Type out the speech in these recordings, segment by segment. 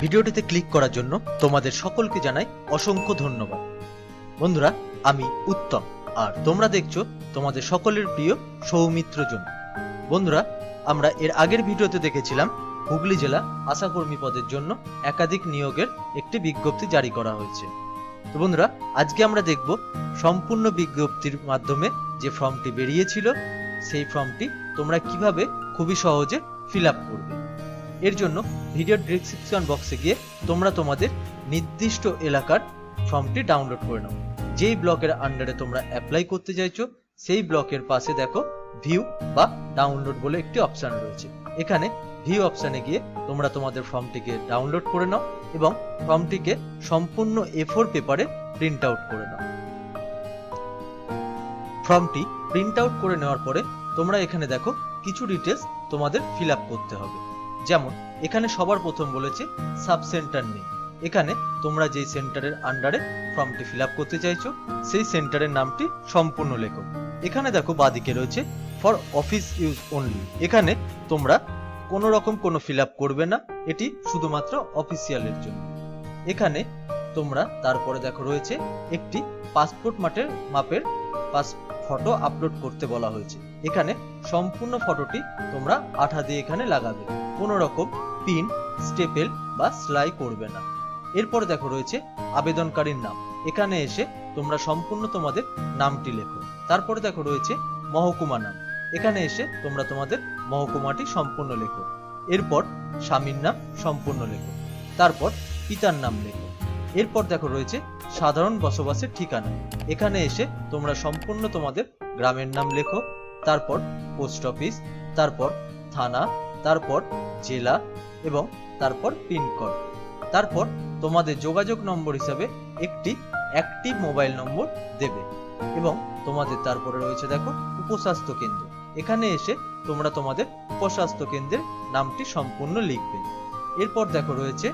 ভিডিওটিতে ক্লিক করার জন্য তোমাদের সকলকে জানাই অসংখ্য ধন্যবাদ। বন্ধুরা, আমি উত্তম, আর তোমরা দেখছ তোমাদের সকলের প্রিয় সৌমিত্র জন বন্ধুরা, আমরা এর আগের ভিডিওতে দেখেছিলাম, হুগলি জেলা আশাকর্মী পদের জন্য একাধিক নিয়োগের একটি বিজ্ঞপ্তি জারি করা হয়েছে। তো বন্ধুরা, আজকে আমরা দেখব সম্পূর্ণ বিজ্ঞপ্তির মাধ্যমে যে ফর্মটি বেরিয়েছিল, সেই ফর্মটি তোমরা কীভাবে খুবই সহজে ফিল আপ করবে। এর জন্য ভিডিও ডিসক্রিপশন বক্সে গিয়ে তোমরা তোমাদের নির্দিষ্ট এলাকার ফর্মটি ডাউনলোড করে নাও। যেই ব্লকের আন্ডারে তোমরা অ্যাপ্লাই করতে চাইছো, সেই ব্লকের পাশে দেখো ভিউ বা ডাউনলোড বলে একটি অপশন রয়েছে। এখানে ভিউ অপশনে গিয়ে তোমরা তোমাদের ফর্মটিকে ডাউনলোড করে নাও এবং ফর্মটিকে সম্পূর্ণ এ ফোর পেপারে প্রিন্ট আউট করে নাও। ফর্মটি প্রিন্ট আউট করে নেওয়ার পরে তোমরা এখানে দেখো কিছু ডিটেলস তোমাদের ফিল করতে হবে। যেমন, এখানে সবার প্রথম বলেছে সাব সেন্টার নেই এখানে তোমরা যেই সেন্টারের আন্ডারে ফর্মটি ফিল করতে চাইছো, সেই সেন্টারের নামটি সম্পূর্ণ লেখো। এখানে দেখো বাদিকে রয়েছে, ফর অফিস ইউজ অনলি। এখানে তোমরা কোনো রকম কোনো ফিল করবে না, এটি শুধুমাত্র অফিসিয়ালের জন্য। এখানে তোমরা, তারপরে দেখো রয়েছে, একটি পাসপোর্ট মাপের মাপের পাস, ফটো আপলোড করতে বলা হয়েছে। এখানে সম্পূর্ণ ফটোটি তোমরা আঠা দিয়ে এখানে লাগাবে। কোনো রকম পিন, স্টেপেল বা স্লাই করবে না। এরপরে দেখো রয়েছে আবেদনকারীর নাম। এখানে এসে তোমরা সম্পূর্ণ তোমাদের নামটি লেখো। তারপরে দেখো রয়েছে মহকুমা নাম। এখানে এসে তোমরা তোমাদের মহকুমাটি সম্পূর্ণ লেখো। এরপর স্বামীর নাম সম্পূর্ণ লেখো। তারপর পিতার নাম লেখো। এরপর দেখো রয়েছে সাধারণ বসবাসের ঠিকানা। এখানে এসে তোমরা সম্পূর্ণ তোমাদের গ্রামের নাম লেখো। তারপর পোস্ট অফিস, তারপর থানা তারপর জেলা এবং তারপর পিনকোড তারপর তোমাদের যোগাযোগ নম্বর হিসাবে একটি অ্যাক্টিভ মোবাইল নম্বর দেবে এবং তোমাদের তারপরে রয়েছে দেখো উপস্বাস্থ্য কেন্দ্র। এখানে এসে তোমরা তোমাদের উপস্বাস্থ্য কেন্দ্রের নামটি সম্পূর্ণ লিখবে। এরপর দেখো রয়েছে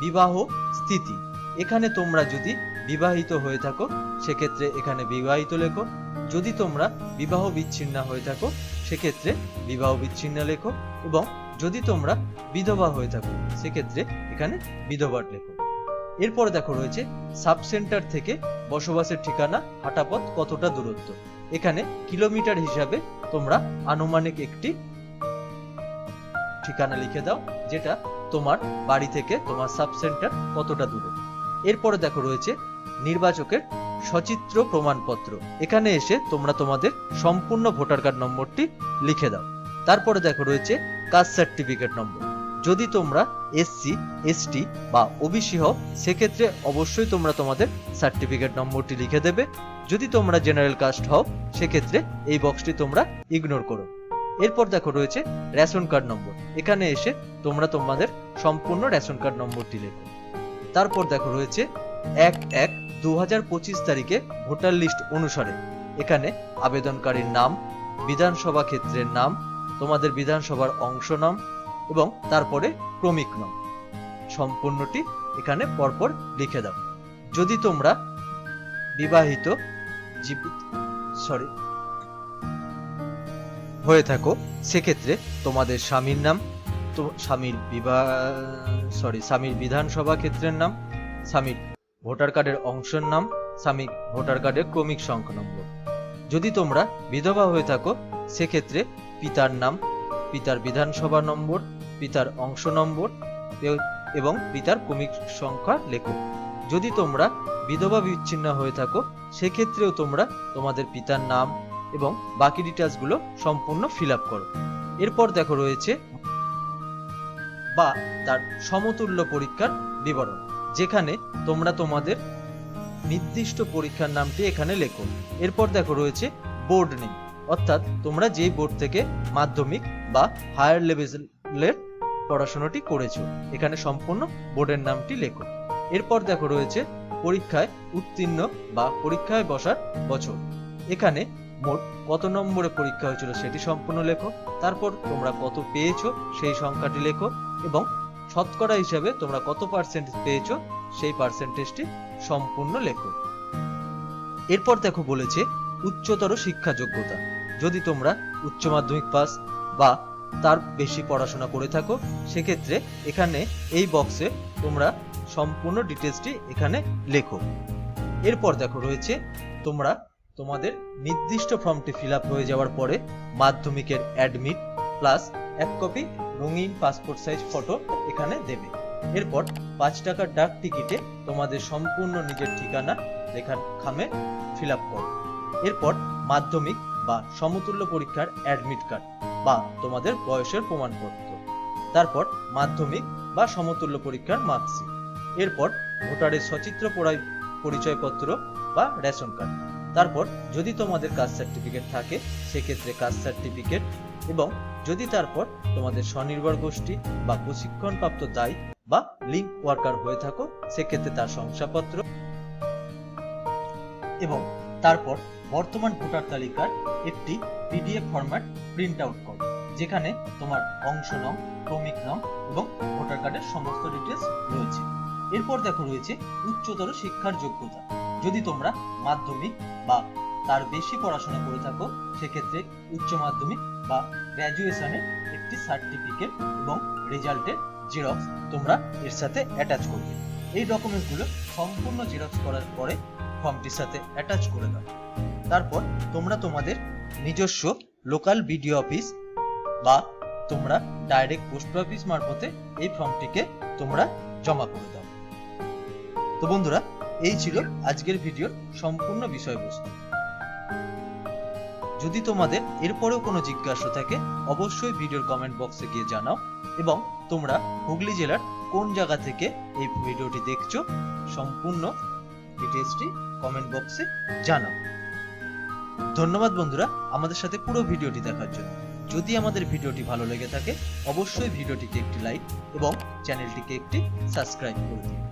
বিবাহ স্থিতি। এখানে তোমরা যদি বিবাহিত হয়ে থাকো, সেক্ষেত্রে এখানে বিবাহিত লেখো। যদি তোমরা বিবাহ বিচ্ছিন্ন হয়ে থাকো সেক্ষেত্রে বিবাহ বিচ্ছিন্ন লেখো এবং যদি তোমরা বিধবা হয়ে থাকো, সেক্ষেত্রে এখানে বিধবার লেখো এরপরে দেখো রয়েছে সাব সেন্টার থেকে বসবাসের ঠিকানা, হাঁটাপথ কতটা দূরত্ব। এখানে কিলোমিটার হিসাবে তোমরা আনুমানিক একটি ঠিকানা লিখে দাও, যেটা তোমার বাড়ি থেকে তোমার সাব সেন্টার কতটা দূরে। এরপরে দেখো রয়েছে নির্বাচকের সচিত্র প্রমাণপত্র। এখানে এসে তোমরা তোমাদের সম্পূর্ণ ভোটার কার্ড নম্বরটি লিখে দাও। তারপরে দেখো রয়েছে কাস্ট সার্টিফিকেট নম্বর। যদি তোমরা এসসি এসটি বা ওবিসি হও, সেক্ষেত্রে অবশ্যই তোমরা তোমাদের সার্টিফিকেট নম্বরটি লিখে দেবে। যদি তোমরা জেনারেল কাস্ট হও, সেক্ষেত্রে এই বক্সটি তোমরা ইগনোর করো। এরপর দেখো রয়েছে রেশন কার্ড নম্বর। এখানে এসে তোমরা তোমাদের সম্পূর্ণ রেশন কার্ড নম্বরটি লেখো। তারপর দেখো রয়েছে এক এক দু তারিখে ভোটার লিস্ট অনুসারে। এখানে আবেদনকারীর নাম, বিধানসভা ক্ষেত্রের নাম, তোমাদের বিধানসভার অংশ নাম এবং তারপরে ক্রমিক নাম। সম্পূর্ণটি এখানে পরপর লিখে দাও। যদি তোমরা বিবাহিত জীবিত সরি হয়ে থাকো, সেক্ষেত্রে তোমাদের স্বামীর নাম, তো স্বামীর বিবাহ সরি স্বামীর বিধানসভা ক্ষেত্রের নাম, স্বামীর ভোটার কার্ডের অংশের নাম, স্বামী ভোটার কার্ডের ক্রমিক সংখ্যা নম্বর। যদি তোমরা বিধবা হয়ে থাকো, সেক্ষেত্রে পিতার নাম, পিতার বিধানসভা নম্বর, পিতার অংশ নম্বর এবং পিতার ক্রমিক সংখ্যা লেখো। যদি তোমরা বিধবা বিচ্ছিন্ন হয়ে থাকো, সেক্ষেত্রেও তোমরা তোমাদের পিতার নাম এবং বাকি ডিটেলসগুলো সম্পূর্ণ ফিল আপ করো। এরপর দেখো রয়েছে বা তার সমতুল্য পরীক্ষার বিবরণ। যেখানে তোমরা তোমাদের নির্দিষ্ট পরীক্ষার নামটি এখানে লেখো। এরপর দেখো রয়েছে বোর্ড নেম। অর্থাৎ তোমরা যে বোর্ড থেকে মাধ্যমিক বা হায়ার লেভেলের পড়াশোনাটি করেছ, এখানে সম্পূর্ণ বোর্ডের নামটি লেখো। এরপর দেখো রয়েছে পরীক্ষায় উত্তীর্ণ বা পরীক্ষায় বসার বছর। এখানে মোট কত নম্বরে পরীক্ষা হয়েছিল সেটি সম্পূর্ণ লেখো। তারপর তোমরা কত পেয়েছ সেই সংখ্যাটি লেখো এবং শতকরা হিসাবে তোমরা কত পার্সেন্ট পেয়েছ, সেই পার্সেন্টেজটি সম্পূর্ণ লেখো। এরপর দেখো বলেছে, উচ্চতর শিক্ষা যোগ্যতা। যদি তোমরা উচ্চ মাধ্যমিক পাস বা তার বেশি পড়াশোনা করে থাকো, সেক্ষেত্রে এখানে এই বক্সে তোমরা সম্পূর্ণ ডিটেলসটি এখানে লেখো। এরপর দেখো রয়েছে, তোমরা তোমাদের নির্দিষ্ট ফর্মটি ফিল হয়ে যাওয়ার পরে মাধ্যমিকের অ্যাডমিট প্লাস এক কপি রঙিন পাসপোর্ট সাইজ ফটো এখানে দেবে। এরপর পাঁচ টাকার ডাক টিকিটে তোমাদের সম্পূর্ণ নিজের ঠিকানা লেখার খামে ফিল আপ করো। এরপর মাধ্যমিক বা সমতুল্য পরীক্ষার অ্যাডমিট কার্ড বা তোমাদের বয়সের প্রমাণপত্র। তারপর মাধ্যমিক বা সমতুল্য পরীক্ষার মার্কশিট এরপর ভোটারের সচিত্র পরিচয়পত্র বা রেশন কার্ড তারপর যদি তোমাদের কাস্ট সার্টিফিকেট থাকে, সেক্ষেত্রে কাস্ট সার্টিফিকেট এবং যদি তারপর তোমাদের স্বনির্ভর গোষ্ঠী বা প্রশিক্ষণপ্রাপ্ত দায় বা লিঙ্ক ওয়ার্কার হয়ে থাকো, সেক্ষেত্রে তার শংসাপত্র এবং তারপর বর্তমান ভোটার তালিকার একটি পিডিএফ ফরম্যাট প্রিন্ট আউট করো, যেখানে তোমার অংশ নং ক্রমিক নং এবং ভোটার কার্ডের সমস্ত ডিটেলস রয়েছে। এরপর দেখো রয়েছে উচ্চতর শিক্ষার যোগ্যতা। যদি তোমরা মাধ্যমিক বা তার বেশি পড়াশোনা করে থাকো, সেক্ষেত্রে উচ্চ মাধ্যমিক বা গ্র্যাজুয়েশনের একটি সার্টিফিকেট এবং রেজাল্টের জেরক্স তোমরা এর সাথে অ্যাটাচ করবে। এই ডকুমেন্টসগুলো সম্পূর্ণ জেরক্স করার পরে ফর্মটির সাথে অ্যাটাচ করে দাও তারপর তোমরা তোমাদের নিজস্ব লোকাল বিডিও অফিস বা তোমরা ডাইরেক্ট পোস্ট অফিস মারফতে এই ফর্মটিকে তোমরা জমা করে দাও। তো বন্ধুরা, এই ছিল আজকের ভিডিওর সম্পূর্ণ বিষয়বস্তু। যদি তোমাদের এরপরেও কোনো জিজ্ঞাসা থাকে, অবশ্যই ভিডিওর কমেন্ট বক্সে গিয়ে জানাও এবং তোমরা হুগলি জেলার কোন জায়গা থেকে এই ভিডিওটি দেখছ, সম্পূর্ণ ডিটেলসটি কমেন্ট বক্সে জানাও। ধন্যবাদ বন্ধুরা আমাদের সাথে পুরো ভিডিওটি দেখার জন্য। যদি আমাদের ভিডিওটি ভালো লেগে থাকে, অবশ্যই ভিডিওটিকে একটি লাইক এবং চ্যানেলটিকে একটি সাবস্ক্রাইব করে দিন